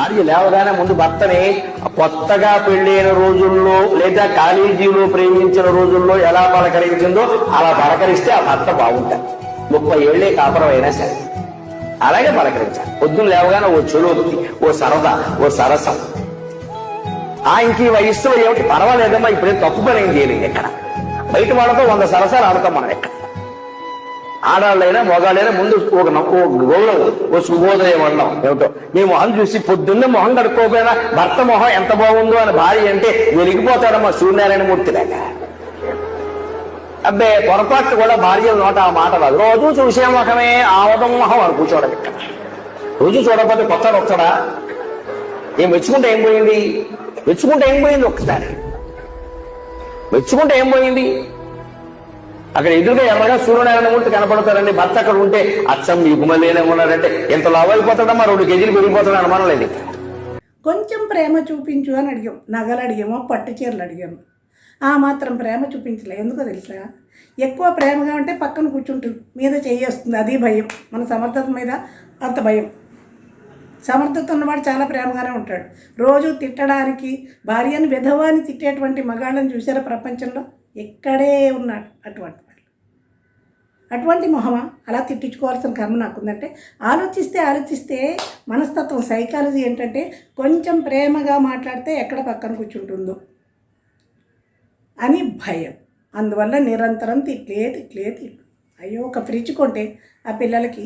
భార్య లేవగానే ముందు భర్తని కొత్తగా పెళ్ళైన రోజుల్లో లేదా కాలేజీలో ప్రేమించిన రోజుల్లో ఎలా పలకరించిందో అలా పలకరిస్తే ఆ భర్త బాగుంటాయి ముప్పై ఏళ్ళే కాపురం అయినా సరే. అలాగే పలకరించాలి. పొద్దున్న లేవగానే ఓ చులోక్తి ఓ సరదా ఓ సరసం. ఆ ఇంక వయస్సులో ఏమిటి? పర్వాలేదమ్మా ఇప్పుడే తప్పు పని ఏం చేయలేదు ఎక్కడ? బయట వాళ్ళతో వంద సరసాలు ఆడతాం మనం ఎక్కడ? ఆడాళ్ళైనా మొగాళ్ళైనా ముందు ఒక నవ్వు, ఓ ఓ శుభోదయం అన్నాం. ఏమిటో? మీ మొహం చూసి పొద్దున్నే మొహం కడుక్కోకపోయినా భర్త మొహం ఎంత బాగుందో అని భార్య అంటే వెలిగిపోతాడమ్మా సూర్యనారాయణ మూర్తి లేక అబ్బే పొరపాటు కూడా భార్య నోట ఆ మాట రాదు. రోజు చూసే ముఖమే ఆవదం మొహం అని కూర్చోడం ఇక్కడ. రోజు చూడకపోతే కొత్త వస్తాడా? ఏం మెచ్చుకుంటే ఏం పోయింది? మెచ్చుకుంటే ఏం పోయింది ఒకసారి మెచ్చుకుంటే ఏం పోయింది? అక్కడ ఎదురుగా ఎర్రగా సూర్యనారాయణ మూర్తి కనపడతారండి భర్త అక్కడ ఉంటే అచ్చం మీకు ఉన్నారంటే ఎంత లావు అయిపోతాడమ్మా రెండు కేజీలు పెరిగిపోతాడు అనుమానం లేదు. కొంచెం ప్రేమ చూపించు అని అడిగాం. నగలు అడిగామో పట్టు చీరలు అడిగాము. ఆ మాత్రం ప్రేమ చూపించలే ఎందుకో తెలుసా? ఎక్కువ ప్రేమగా ఉంటే పక్కన కూర్చుంటుంది మీద చేయేస్తుంది అది భయం. మన సమర్థత మీద అంత భయం. సమర్థత ఉన్నవాడు చాలా ప్రేమగానే ఉంటాడు. రోజు తిట్టడానికి భార్యను విధవాన్ని తిట్టేటువంటి మగాళ్ళని చూసారా ప్రపంచంలో? ఎక్కడే ఉన్నాడు అటువంటి వాళ్ళు అటువంటి మొహమా? అలా తిట్టించుకోవాల్సిన కర్మ నాకుందంటే ఆలోచిస్తే ఆలోచిస్తే మనస్తత్వం సైకాలజీ ఏంటంటే కొంచెం ప్రేమగా మాట్లాడితే ఎక్కడ పక్కన కూర్చుంటుందో అని భయం. అందువల్ల నిరంతరం తిట్లే తిట్లే తిట్లు. అయ్యో ఒక ఫ్రిడ్జ్ కొంటే ఆ పిల్లలకి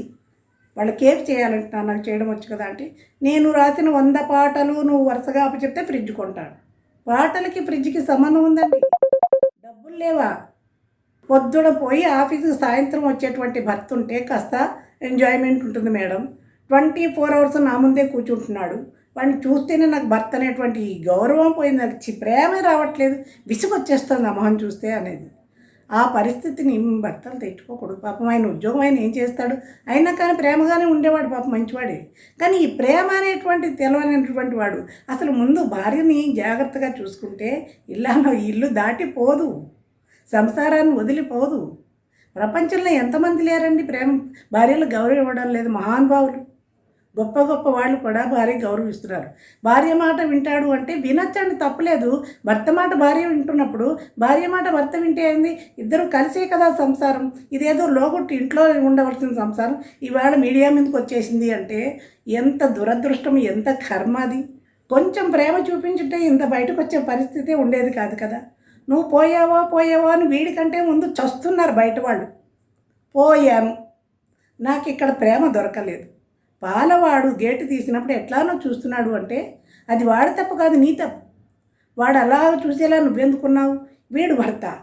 వాళ్ళు కేక్ చేయాలంట నాకు చేయడం వచ్చు కదా అంటే నేను రాసిన వంద పాటలు నువ్వు వరుసగా అప్పచెప్తే ఫ్రిడ్జ్ కొంటాను పాటలకి ఫ్రిడ్జ్కి సంబంధం ఉందండి. పనులు లేవా? పొద్దున పోయి ఆఫీస్కి సాయంత్రం వచ్చేటువంటి భర్త ఉంటే కాస్త ఎంజాయ్మెంట్ ఉంటుంది మేడం. ట్వంటీ ఫోర్ అవర్స్ నా ముందే కూర్చుంటున్నాడు. వాడిని చూస్తేనే నాకు భర్త అనేటువంటి గౌరవం పోయింది. నాకు చి- ప్రేమే రావట్లేదు. విసుగు వచ్చేస్తుంది మొహం చూస్తే అనేది. ఆ పరిస్థితిని భర్తలు తెచ్చుకోకూడదు పాపం ఆయన ఉద్యోగం ఆయన ఏం చేస్తాడు? అయినా కానీ ప్రేమగానే ఉండేవాడు పాపం మంచివాడే. కానీ ఈ ప్రేమ అనేటువంటి తెలవనటువంటి వాడు అసలు ముందు భార్యని జాగ్రత్తగా చూసుకుంటే ఇలా ఇల్లు దాటిపోదు. సంసారాన్ని వదిలిపోదు. ప్రపంచంలో ఎంతమంది లేరండి ప్రేమ? భార్యలు గౌరవం ఇవ్వడం లేదు మహానుభావులు. గొప్ప గొప్ప వాళ్ళు కూడా భార్య గౌరవిస్తున్నారు భార్య మాట వింటాడు అంటే వినొచ్చండి తప్పలేదు. భర్త మాట భార్య వింటున్నప్పుడు భార్య మాట భర్త వింటే ఏంది? ఇద్దరు కలిసే కదా సంసారం. ఇదేదో లోగొట్టు ఇంట్లో ఉండవలసిన సంసారం. ఇవాళ మీడియా మీదకి వచ్చేసింది అంటే ఎంత దురదృష్టం ఎంత కర్మ అది. కొంచెం ప్రేమ చూపించుంటే ఇంత బయటకు వచ్చే పరిస్థితి ఉండేది కాదు కదా. నువ్వు పోయావా పోయావా అని వీడికంటే ముందు చస్తున్నారు బయట వాళ్ళు. పోయాను. నాకు ఇక్కడ ప్రేమ దొరకలేదు. పాలవాడు గేటు తీసినప్పుడు ఎట్లానో చూస్తున్నాడు అంటే అది వాడి తప్పు కాదు నీ తప్పు. వాడు అలా చూసేలా నువ్వెందుకున్నావు? వీడు భర్త.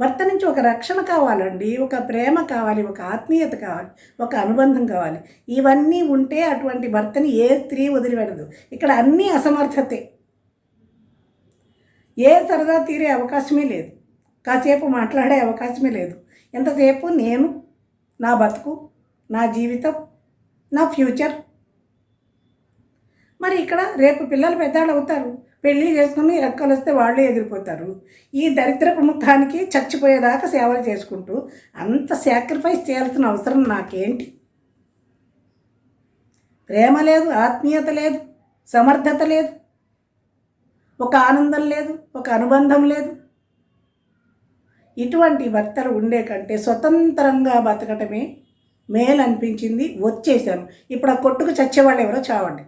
భర్త నుంచి ఒక రక్షణ కావాలండి ఒక ప్రేమ కావాలి ఒక ఆత్మీయత కావాలి ఒక అనుబంధం కావాలి. ఇవన్నీ ఉంటే అటువంటి భర్తని ఏ స్త్రీ వదిలిపెడదు ఇక్కడ అన్నీ అసమర్థతే. ఏ సరదా తీరే అవకాశమే లేదు. కాసేపు మాట్లాడే అవకాశమే లేదు. ఎంతసేపు నేను నా బతుకు నా జీవితం నా ఫ్యూచర్? మరి ఇక్కడ రేపు పిల్లలు పెద్దవాళ్ళు అవుతారు పెళ్ళి చేసుకుని రెక్కలు వస్తే వాళ్ళే ఎగిరిపోతారు. ఈ దరిద్రపు ముఖానికి చచ్చిపోయేదాకా సేవలు చేసుకుంటూ అంత సాక్రిఫైస్ చేయాల్సిన అవసరం నాకేంటి? ప్రేమ లేదు ఆత్మీయత లేదు సమర్థత లేదు. ఒక ఆనందం లేదు ఒక అనుబంధం లేదు. ఇటువంటి భర్తలు ఉండే కంటే స్వతంత్రంగా బతకటమే మేలు అనిపించింది వచ్చేసాను ఇప్పుడు ఆ కొట్టుకు చచ్చేవాళ్ళు ఎవరో చావండి.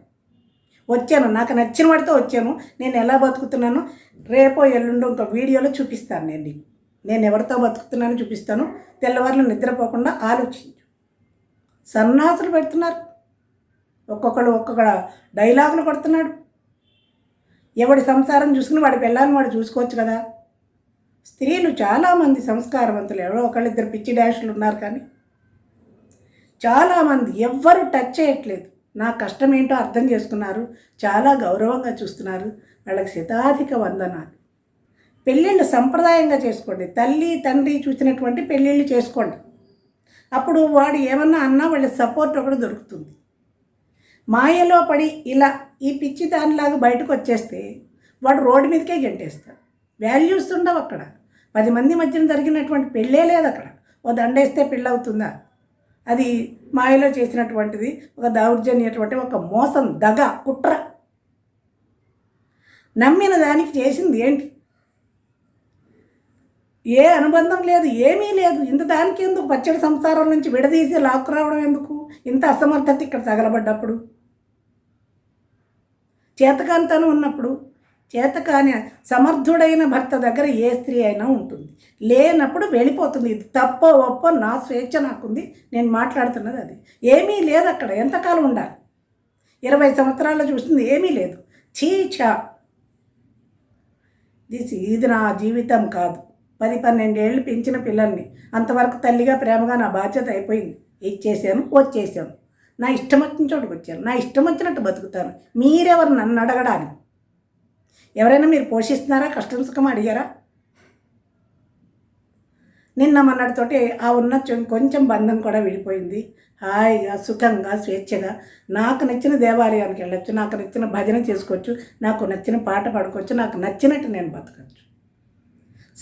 వచ్చాను నాకు నచ్చిన వాడితో వచ్చాను. నేను ఎలా బతుకుతున్నాను? రేపో ఎల్లుండో ఇంకో వీడియోలో చూపిస్తాను నేను నేను ఎవరితో బతుకుతున్నానో చూపిస్తాను. తెల్లవారులు నిద్రపోకుండా ఆలోచించు. సన్నాసులు పెడుతున్నారు. ఒక్కొక్కడు ఒక్కొక్క డైలాగులు కొడుతున్నాడు. ఎవడి సంసారం చూసుకుని వాడి పిల్లల్ని వాడు చూసుకోవచ్చు కదా? స్త్రీలు చాలామంది సంస్కారవంతులు. ఎవరో ఒకళ్ళిద్దరు పిచ్చి డాషులు ఉన్నారు కానీ చాలామంది ఎవ్వరు టచ్ చేయట్లేదు. నా కష్టం ఏంటో అర్థం చేసుకున్నారు. చాలా గౌరవంగా చూస్తున్నారు. వాళ్ళకి శతాధిక వందనాలు. పెళ్ళిళ్ళు సంప్రదాయంగా చేసుకోండి. తల్లి తండ్రి చూసినటువంటి పెళ్ళిళ్ళు చేసుకోండి. అప్పుడు వాడు ఏమన్నా అన్నా వాళ్ళ సపోర్ట్ ఒకటి దొరుకుతుంది. మాయలో పడి ఇలా ఈ పిచ్చి దానిలాగా బయటకు వచ్చేస్తే వాడు రోడ్డు మీదకే గెంటేస్తాడు. వాల్యూస్ ఉండవు అక్కడ. పది మంది మధ్యన జరిగినటువంటి పెళ్ళే లేదు అక్కడ. ఓ దండేస్తే పెళ్ళి అవుతుందా అది మాయలో చేసినటువంటిది ఒక దౌర్జన్యటువంటి ఒక మోసం దగ కుట్ర. నమ్మిన దానికి చేసింది ఏంటి? ఏ అనుబంధం లేదు ఏమీ లేదు. ఇంత దానికి ఎందుకు? పచ్చడి సంసారం నుంచి విడదీసి లాక్కురావడం ఎందుకు? ఇంత అసమర్థత ఇక్కడ తగలబడ్డప్పుడు. చేతకాంతనం ఉన్నప్పుడు చేతకాని సమర్థుడైన భర్త దగ్గర ఏ స్త్రీ అయినా ఉంటుంది. లేనప్పుడు వెళ్ళిపోతుంది. ఇది తప్ప ఒప్ప నా స్వేచ్ఛ నాకుంది. నేను మాట్లాడుతున్నది అది. ఏమీ లేదు అక్కడ. ఎంతకాలం ఉండాలి? ఇరవై సంవత్సరాల్లో చూస్తుంది ఏమీ లేదు. చీచా. దిస్ ఇది నా జీవితం కాదు. పది పన్నెండేళ్ళు పెంచిన పిల్లల్ని అంతవరకు తల్లిగా ప్రేమగా నా బాధ్యత అయిపోయింది. ఇచ్చేసాను వచ్చేసాను నా ఇష్టం వచ్చిన చోటుకు వచ్చాను నా ఇష్టం వచ్చినట్టు బతుకుతాను మీరెవరు నన్ను అడగడానికి? ఎవరైనా మీరు పోషిస్తున్నారా? కష్టం సుఖం అడిగారా? నిన్న మొన్నటితోటి ఆ ఉన్న కొంచెం బంధం కూడా విడిపోయింది. హాయిగా సుఖంగా స్వేచ్ఛగా నాకు నచ్చిన దేవాలయానికి వెళ్ళొచ్చు నాకు నచ్చిన భజన చేసుకోవచ్చు నాకు నచ్చిన పాట పాడుకోవచ్చు నాకు నచ్చినట్టు నేను బతకచ్చు.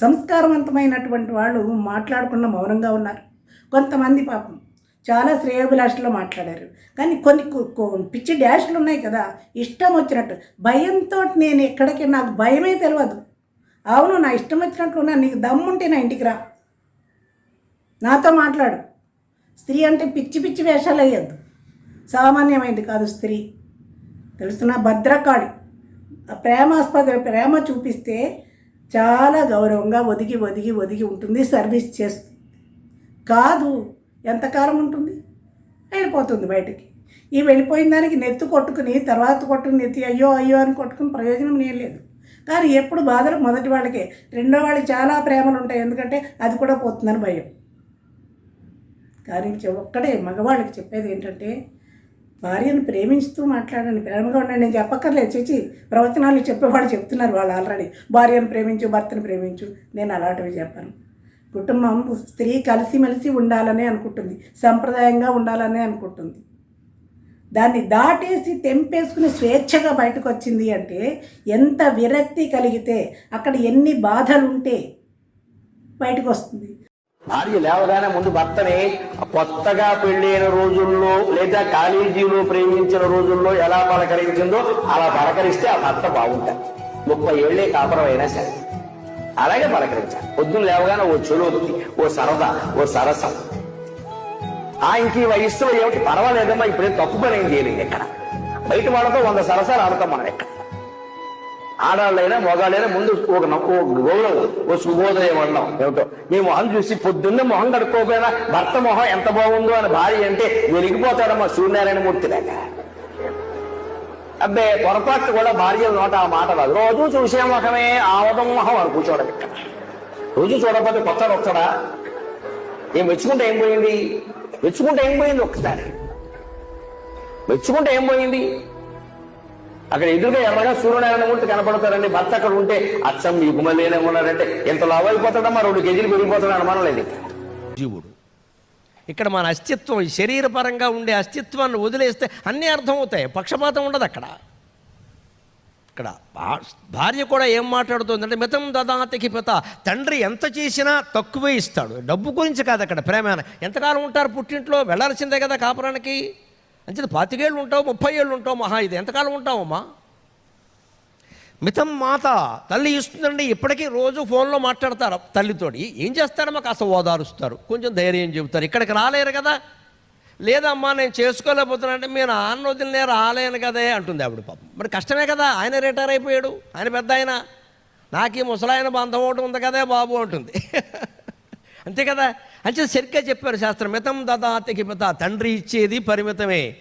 సంస్కారవంతమైనటువంటి వాళ్ళు మాట్లాడకుండా మౌనంగా ఉన్నారు. కొంతమంది పాపం చాలా శ్రేయోభిలాషలో మాట్లాడారు. కానీ కొన్ని పిచ్చి డ్యాష్లు ఉన్నాయి కదా ఇష్టం వచ్చినట్టు. భయంతో నేను ఎక్కడికి నాకు భయమే తెలియదు అవును నా ఇష్టం వచ్చినట్లు ఉన్నా నీకు దమ్ముంటే నా ఇంటికి రా. నాతో మాట్లాడు. స్త్రీ అంటే పిచ్చి పిచ్చి వేషాలు వేయద్దు. సామాన్యమైంది కాదు స్త్రీ. తెలుస్తున్న భద్రకాళి. ఆ ప్రేమాస్పద ప్రేమ చూపిస్తే చాలా గౌరవంగా ఒదిగి ఒదిగి ఒదిగి ఉంటుంది సర్వీస్ చేస్తుంది. కాదు. ఎంతకాలం ఉంటుంది? వెళ్ళిపోతుంది బయటికి. ఈ వెళ్ళిపోయిన దానికి నెత్తి కొట్టుకుని తర్వాత కొట్టుకుని నెత్తి అయ్యో అయ్యో అని కొట్టుకుని ప్రయోజనం ఏం లేదు. కానీ ఎప్పుడు బాధలు మొదటి వాళ్ళకే. రెండో వాళ్ళకి చాలా ప్రేమలు ఉంటాయి. ఎందుకంటే అది కూడా పోతుందని భయం. కానీ ఒక్కడే మగవాళ్ళకి చెప్పేది ఏంటంటే భార్యను ప్రేమించుతూ మాట్లాడండి. ప్రేమగా ఉండండి. నేను చెప్పక్కర్లేదు. చేసి ప్రవచనాలు చెప్పేవాళ్ళు చెప్తున్నారు వాళ్ళు ఆల్రెడీ. భార్యను ప్రేమించు భర్తను ప్రేమించు. నేను అలాంటివి చెప్పాను. కుటుంబం స్త్రీ కలిసిమెలిసి ఉండాలని అనుకుంటుంది. సంప్రదాయంగా ఉండాలని అనుకుంటుంది. దాన్ని దాటేసి తెంపేసుకుని స్వేచ్ఛగా బయటకు వచ్చింది అంటే ఎంత విరక్తి కలిగితే అక్కడ ఎన్ని బాధలు ఉంటే బయటకు వస్తుంది భార్య లేవగానే ముందు భర్తని కొత్తగా పెళ్ళైన రోజుల్లో లేదా కాలేజీలో ప్రేమించిన రోజుల్లో ఎలా పలకరించిందో అలా పలకరిస్తే ఆ భర్త బాగుంటుంది ముప్పై ఏళ్ళే కాపురం అయినా సరే. అలాగే పలకరించాలి. పొద్దున్న లేవగానే ఓ చెలోక్తి ఓ సరదా ఓ సరసం. ఆ ఇంక ఈ వయస్సులో ఏమిటి? పర్వాలేదమ్మా ఇప్పుడేం తప్పు పని ఏం చేయలేదు ఇక్కడ బయట వాళ్ళతో వంద సరసాలు ఆడతాం మనం ఇక్కడ ఆడాళ్ళైనా మగాళ్ళైనా ముందు ఒక నవ్వు, ఓ గౌరవం ఓ శుభోదయం అన్నాం. ఏమిటో? మీ మొహం చూసి పొద్దున్నే మొహం కడుక్కోకపోయినా భర్త మొహం ఎంత బాగుందో అని భార్య అంటే వెలిగిపోతాడమ్మా సూర్యనారాయణ మూర్తి అబ్బే పొరపాటు కూడా భార్య నోట ఆ మాట రాదు. రోజు చూసే ముఖమే ఆవదం మొహం అని కూర్చోవడం రోజు చూడకపోతే కొత్త వస్తాడా ఏం మెచ్చుకుంటే ఏం పోయింది? మెచ్చుకుంటే ఏం పోయింది ఒకసారి మెచ్చుకుంటే ఏం పోయింది? అక్కడ ఎదురుగా ఎర్రగా సూర్యనారాయణ మూర్తి కనపడతారండి. భర్త అక్కడ ఉంటే అచ్చం ఈ మళ్ళీ ఉన్నారంటే ఎంత లావు అయిపోతాడమ్మా రెండు కేజీలు పెరిగిపోతాడు అనుమానం లేదు. జీవుడు. ఇక్కడ మన అస్తిత్వం ఈ శరీరపరంగా ఉండే అస్తిత్వాన్ని వదిలేస్తే అన్నీ అర్థమవుతాయి. పక్షపాతం ఉండదు అక్కడ. ఇక్కడ భా- భార్య కూడా ఏం మాట్లాడుతుందంటే మితం దదాతికి పిత తండ్రి ఎంత చేసినా తక్కువే ఇస్తాడు. డబ్బు గురించి కాదు అక్కడ ప్రేమ. ఎంతకాలం ఉంటారు పుట్టింట్లో? వెళ్ళాల్సిందే కదా కాపురానికి. అంతే పాతికేళ్ళు ఉంటావు ముప్పై ఏళ్ళు ఉంటావు మహా ఇది. ఎంతకాలం ఉంటావమ్మా? మితం మాత తల్లి ఇస్తుందండి. ఇప్పటికీ రోజు ఫోన్లో మాట్లాడతారు. తల్లితోటి ఏం చేస్తారమ్మా కాస్త ఓదారుస్తారు కొంచెం ధైర్యం చెబుతారు. ఇక్కడికి రాలేరు కదా? లేదమ్మా నేను చేసుకోలేకపోతున్నా అంటే మీరు నాన్న వదిలినే రాలేను కదే అంటుంది ఆవిడ పాపం. మరి కష్టమే కదా? ఆయన రిటైర్ అయిపోయాడు. ఆయన పెద్ద ఆయన. నాకు ఈ ముసలాయన బంధం ఒకటి ఉంది కదే బాబు అంటుంది. అంతే కదా? అంటే సరిగ్గా చెప్పారు శాస్త్రం. మితం దదాతికి మిత తండ్రి ఇచ్చేది పరిమితమే.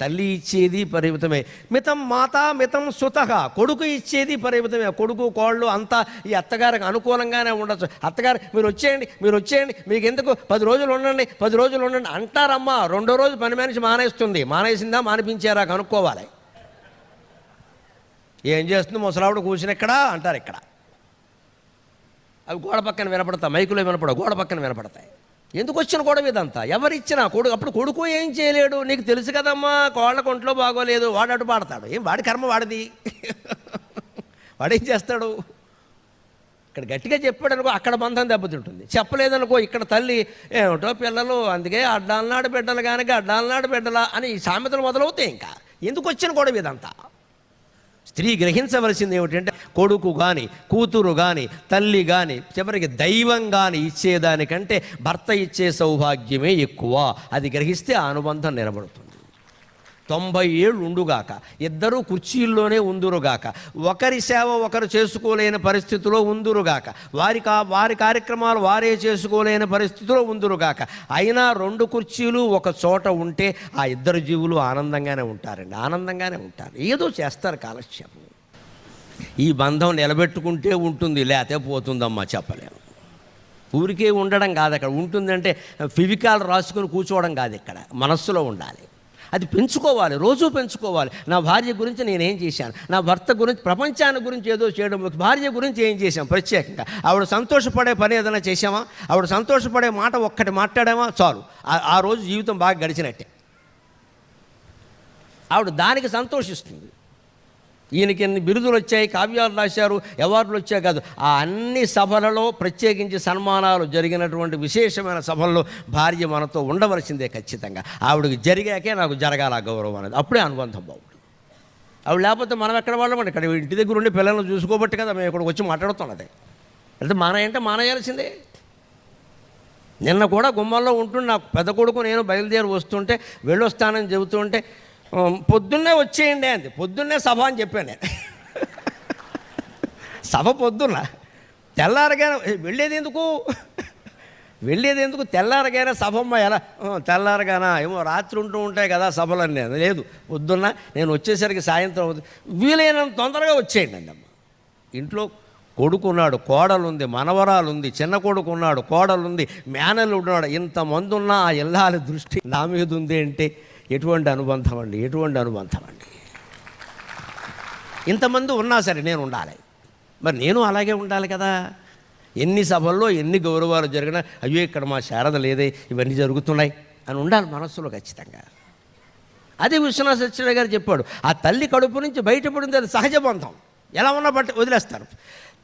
తల్లి ఇచ్చేది పరిమితమే. మితం మాత మితం సుత. కొడుకు ఇచ్చేది పరిమితమే. కొడుకు కోళ్ళు అంతా ఈ అత్తగారికి అనుకూలంగానే ఉండొచ్చు. అత్తగారు మీరు వచ్చేయండి మీరు వచ్చేయండి మీకు ఎందుకు పది రోజులు ఉండండి పది రోజులు ఉండండి. అంటారమ్మా రెండో రోజు పని మనిషి మానేస్తుంది. మానేసిందా మానిపించారా కనుక్కోవాలి. ఏం చేస్తుంది? ముసలావిడ కూర్చుని ఇక్కడ అంటారు ఇక్కడ. అవి గోడ పక్కన వినపడతాయి మైకులో వినపడవు గోడ పక్కన వినపడతాయి. ఎందుకు వచ్చిన గొడవ ఇదంతా? ఎవరిచ్చినా కొడుకు అప్పుడు కొడుకు ఏం చేయలేడు? నీకు తెలుసు కదమ్మా కోళ్ళ కొంట్లో బాగోలేదు వాడు అటు పాడతాడు. ఏం వాడి కర్మ వాడిది? వాడేం చేస్తాడు? ఇక్కడ గట్టిగా చెప్పాడు అనుకో అక్కడ బంధం దెబ్బతింటుంది. చెప్పలేదనుకో ఇక్కడ తల్లి ఏమిటో పిల్లలు అందుకే అడ్డాలనాడు బిడ్డలు కానీ అడ్డాలనాడు బిడ్డల అని ఈ సామెతలు మొదలవుతాయి ఇంకా. ఎందుకు వచ్చిన గొడవ ఇదంతా? స్త్రీ గ్రహించవలసింది ఏమిటంటే కొడుకు కానీ కూతురు కానీ తల్లి కానీ చివరికి దైవం కానీ ఇచ్చేదానికంటే భర్త ఇచ్చే సౌభాగ్యమే ఎక్కువ. అది గ్రహిస్తే ఆ అనుబంధం నిలబడుతుంది. తొంభై ఏళ్ళు ఉండుగాక. ఇద్దరూ కుర్చీల్లోనే ఉందురుగాక. ఒకరి సేవ ఒకరు చేసుకోలేని పరిస్థితిలో ఉందురుగాక. వారి కా వారి కార్యక్రమాలు వారే చేసుకోలేని పరిస్థితిలో ఉందురుగాక. అయినా రెండు కుర్చీలు ఒక చోట ఉంటే ఆ ఇద్దరు జీవులు ఆనందంగానే ఉంటారండి. ఆనందంగానే ఉంటారు. ఏదో చేస్తారు కాలక్షేపం. ఈ బంధం నిలబెట్టుకుంటే ఉంటుంది లేతే పోతుందమ్మా చెప్పలేము. ఊరికే ఉండడం కాదు అక్కడ. ఉంటుందంటే ఫివికాల్ రాసుకుని కూర్చోవడం కాదు ఇక్కడ. మనస్సులో ఉండాలి. అది పెంచుకోవాలి రోజూ పెంచుకోవాలి. నా భార్య గురించి నేనేం చేశాను? నా భర్త గురించి ప్రపంచాన్ని గురించి ఏదో చేయడం భార్య గురించి ఏం చేశాం? ప్రత్యేకంగా. ఆవిడ సంతోషపడే పని ఏదైనా చేశామా ఆవిడ సంతోషపడే మాట ఒక్కటి మాట్లాడామా చాలు. ఆ రోజు జీవితం బాగా గడిచినట్టే. ఆవిడ దానికి సంతోషిస్తుంది. ఈయనకి ఎన్ని బిరుదులు వచ్చాయి కావ్యాలు రాశారు అవార్డులు వచ్చాయి కాదు. ఆ అన్ని సభలలో ప్రత్యేకించి సన్మానాలు జరిగినటువంటి విశేషమైన సభల్లో భార్య మనతో ఉండవలసిందే ఖచ్చితంగా. ఆవిడకి జరిగాకే నాకు జరగాల గౌరవం అనేది. అప్పుడే అనుబంధం బాగుంటుంది ఆవిడ లేకపోతే మనం ఎక్కడ వాళ్ళమండి ఇక్కడ ఇంటి దగ్గర ఉండి పిల్లల్ని చూసుకోబట్టి కదా మేము ఇక్కడికి వచ్చి మాట్లాడుతున్నది. అయితే మానేయంటే మానేయాల్సిందే నిన్న కూడా గుమ్మంలో ఉంటుండే నాకు పెద్ద కొడుకు నేను బయలుదేరి వస్తుంటే వెళ్ళొస్తానని చెబుతుంటే పొద్దున్నే వచ్చేయండి అంది. పొద్దున్నే సభ అని చెప్పాను నేను. సభ పొద్దున్న. తెల్లారగానే వెళ్ళేది ఎందుకు? వెళ్ళేది ఎందుకు? తెల్లారగానే సభమ్మ ఎలా? తెల్లారగానా? ఏమో రాత్రి ఉంటూ ఉంటాయి కదా సభలన్నీ. లేదు పొద్దున్న నేను వచ్చేసరికి సాయంత్రం అవుతుంది. వీలైనంత తొందరగా వచ్చేయండి అమ్మ. ఇంట్లో కొడుకున్నాడు కోడలుంది మనవరాలుంది మనవరాలు ఉంది చిన్న కొడుకు ఉన్నాడు కోడలు మేనలు ఉన్నాడు ఇంతమంది ఉన్న ఆ ఇల్లాల దృష్టి నా మీద ఉంది అంటే ఎటువంటి అనుబంధం అండి? ఎటువంటి అనుబంధం అండి? ఇంతమంది ఉన్నా సరే నేను ఉండాలి. మరి నేను అలాగే ఉండాలి కదా? ఎన్ని సభల్లో ఎన్ని గౌరవాలు జరిగినా అయ్యో ఇక్కడ మా శారద లేదే ఇవన్నీ జరుగుతున్నాయి అని ఉండాలి మనస్సులో ఖచ్చితంగా. అదే విశ్వనాథ సత్యనారాయణ గారు చెప్పాడు ఆ తల్లి కడుపు నుంచి బయటపడింది అది సహజ బంధం. ఎలా ఉన్నా బట్టి వదిలేస్తారు.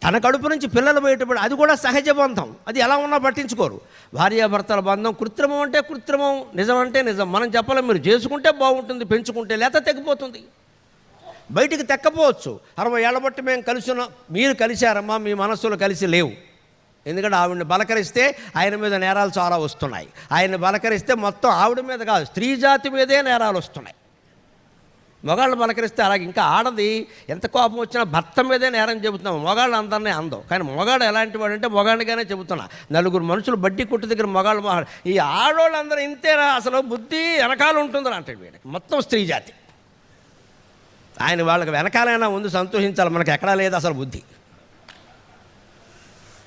తన కడుపు నుంచి పిల్లలు బయటపడి అది కూడా సహజ బంధం. అది ఎలా ఉన్నా పట్టించుకోరు. భార్యాభర్తల బంధం కృత్రిమం అంటే కృత్రిమం నిజం అంటే నిజం. మనం చెప్పలేం మీరు చేసుకుంటే బాగుంటుంది పెంచుకుంటే లేత తెగిపోతుంది. బయటికి తెక్కపోవచ్చు. అరవై ఏళ్ళ బట్టి మేము కలిసినాం మీరు కలిశారమ్మా మీ మనస్సులో కలిసి లేవు. ఎందుకంటే ఆవిడని బలకరిస్తే ఆయన మీద నేరాలు చాలా వస్తున్నాయి. ఆయన్ని బలకరిస్తే మొత్తం ఆవిడ మీద కాదు స్త్రీ జాతి మీదే నేరాలు వస్తున్నాయి. మగాళ్ళు బలకరిస్తే అలాగే ఇంకా ఆడది ఎంత కోపం వచ్చినా భర్త మీదే నేరం చెబుతున్నాం. మగాళ్ళు అందరినీ అందం. కానీ మొగాడు ఎలాంటి వాడు అంటే మొగాడిగానే చెబుతున్నా. నలుగురు మనుషులు బడ్డీ కొట్టు దగ్గర మొగాళ్ళు మొగాడు ఈ ఆడవాళ్ళందరూ ఇంతేనా? అసలు బుద్ధి వెనకాల ఉంటుందని అంటాడు వీడికి మొత్తం స్త్రీ జాతి. ఆయన వాళ్ళకి వెనకాలైనా ముందు సంతోషించాలి. మనకి ఎక్కడా లేదు అసలు బుద్ధి.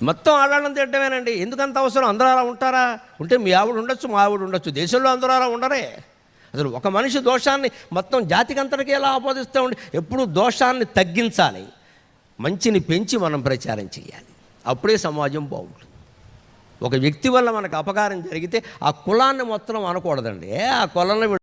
మొత్తం ఆడాలని తిట్టమేనండి ఎందుకంత అవసరం? అందరూ అలా ఉంటారా? ఉంటే మీ ఆవిడ ఉండొచ్చు మా ఆవిడ ఉండొచ్చు. దేశంలో అందరూ అలా ఉండరే. అసలు ఒక మనిషి దోషాన్ని మొత్తం జాతికంతటికి ఎలా ఆపాదిస్తూ ఉండి ఎప్పుడు దోషాన్ని తగ్గించాలి. మంచిని పెంచి మనం ప్రచారం చేయాలి. అప్పుడే సమాజం బాగుంటుంది. ఒక వ్యక్తి వల్ల మనకు అపకారం జరిగితే ఆ కులాన్ని మొత్తం అనకూడదండి. ఆ కులంలో